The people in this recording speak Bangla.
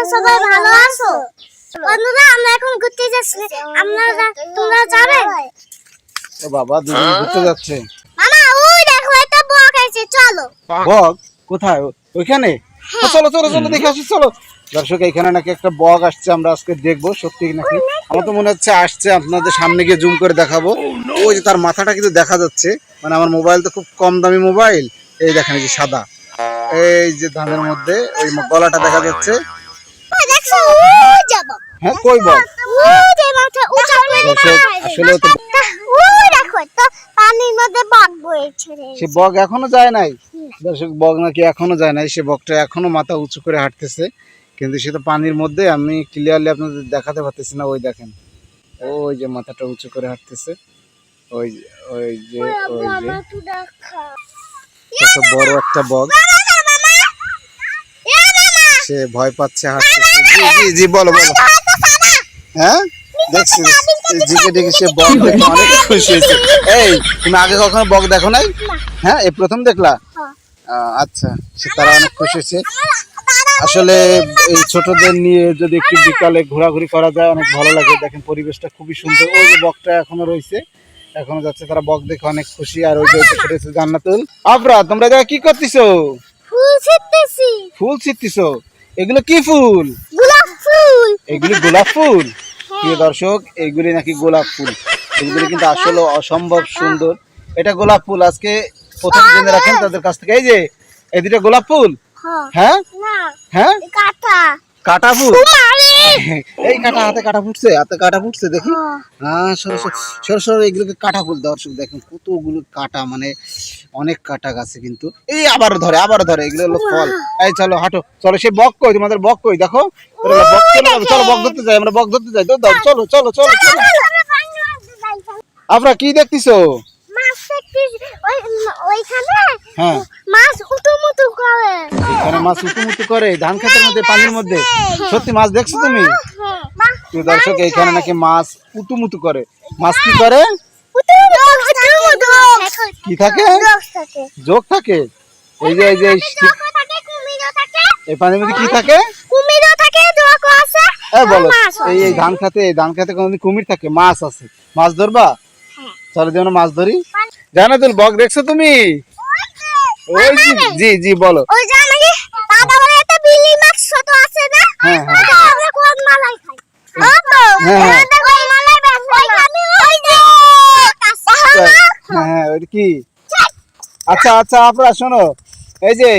তোমরা সবাই ভালো আছো? বন্ধুরা আমরা এখন ঘুরতে যাচ্ছি। আপনারা তোমরা যাবে? ও বাবা দুজন ঘুরতে যাচ্ছে। মামা ওই দেখো একটা বক আছে চলো। বগ কোথায়? ওইখানে? চলো চলো চলো দেখে আসি চলো। দর্শক এখানে নাকি একটা বগ আসছে আমরা আজকে দেখব সত্যি নাকি? আমার তো মনে হচ্ছে আসছে আপনাদের সামনে গিয়ে জুম করে দেখাবো। ওই যে তার মাথাটা কিন্তু দেখা যাচ্ছে মানে আমার মোবাইল তো খুব কম দামি মোবাইল। এই দেখেন এই যে সাদা। এই যে ধানের মধ্যে ওই গলাটা দেখা যাচ্ছে। দেখছ? ওই যাব। হ্যাঁ কই যে মাথা উঁচা আসলে তো দেখো তো পানির মধ্যে বক বইছে সে বগ এখনও যায় নাই? দর্শক বগ নাকি এখনও যায় নাই? সে বগটা এখনও মাথা উঁচু করে হাঁটতেছে কিন্তু সে তো পানির মধ্যে আমি ক্লিয়ারলি আপনাদের দেখাতে পারতেছি না ওই দেখেন। ওই যে মাথাটা উঁচু করে হাঁটতেছে ওই যে ওই যে ওই যে। বড় একটা বগ সে ভয় পাচ্ছে হাঁটতেছে জি জি জি বলো বলো। হ্যাঁ? দেখছি জিকে দেখে সে বগ দেখে। অনেক খুশি হয়েছে এই তুমি আগে কখনো বক দেখো নাই? হ্যাঁ এই প্রথম দেখলা? আহ, আচ্ছা সে তারা অনেক খুশি হয়েছে। আসলে এই ছোটদের নিয়ে যদি একটু বিকালে ঘোরাঘুরি করা যায় অনেক ভালো লাগে। দেখেন পরিবেশটা খুবই সুন্দর। ওই যে বকটা এখনও রয়েছে এখনও যাচ্ছে। তারা বক দেখে অনেক খুশি। আর ওই যে পাশে জান্নাতুল। আবরা তোমরা যা কি করতেছো? ফুল ছিটতেছি। ফুল ছিটতেছো? এগুলো কি ফুল? গোলাপ ফুল। এগুলি গোলাপ ফুল? প্রিয় দর্শক এইগুলি নাকি গোলাপ ফুল। এগুলি কিন্তু আসলে অসম্ভব সুন্দর। এটা গোলাপ ফুল। আজকে প্রথম জেনে রাখেন তাদের কাছ থেকে। এই যে এই দুটো গোলাপ ফুল। হ্যাঁ। হ্যাঁ? না। হ্যাঁ? কাটা। কাটা ফুল? এই কাটা হাতে কাটা ফুটছে হাতে কাটা ফুটছে দেখি। হ্যাঁ সরো সরো সরো সরো এগুলোকে কাটা ফুল। দর্শক দেখেন কতগুলো কাটা মানে অনেক কাটা গাছে কিন্তু। এই আবার ধরে আবার ধরে এগুলো হলো ফল। এই চলো হাঁটো। চলো সে বক কই? তোমাদের বক কই? দেখো। বক চলে চলো বক ধরতে যাই আমরা বক ধরতে যাই। দাও চলো চলো চলো চলো আপনারা কি দেখতেছো? মাছ হ্যাঁ। উতুমুতু করে। ধান মধ্যে পানির মধ্যে। সত্যি মাছ দেখছ তুমি? প্রিয় দর্শক এইখানে নাকি মাছ উতুমুতু করে। মাছ কি করে? কি থাকে? যোগ থাকে? এই যে এই যে এই থাকে কুমিরও থাকে। এই পানির মধ্যে কি থাকে? কুমিরও থাকে জোক আছে এই বলো। মাছ এই এই ধান খাতে এই ধান খাতে কোনদিন কুমির থাকে? মাছ আছে। মাছ ধরবা? হ্যাঁ। চলো যেন মাছ ধরি। জানো তুল বক দেখছ তুমি? ওই জি জি জি বলো। ওই যে আমাকে দাদা বলে একটা বিলি মাছ ছোট আছে না? হ্যাঁ হ্যাঁ। আমরা কোন মালাই খাই ও তো হ্যাঁ, হ্যাঁ। যে হ্যাঁ হ্যাঁ ওই কি? আচ্ছা আচ্ছা আপনারা শোনো। এই যে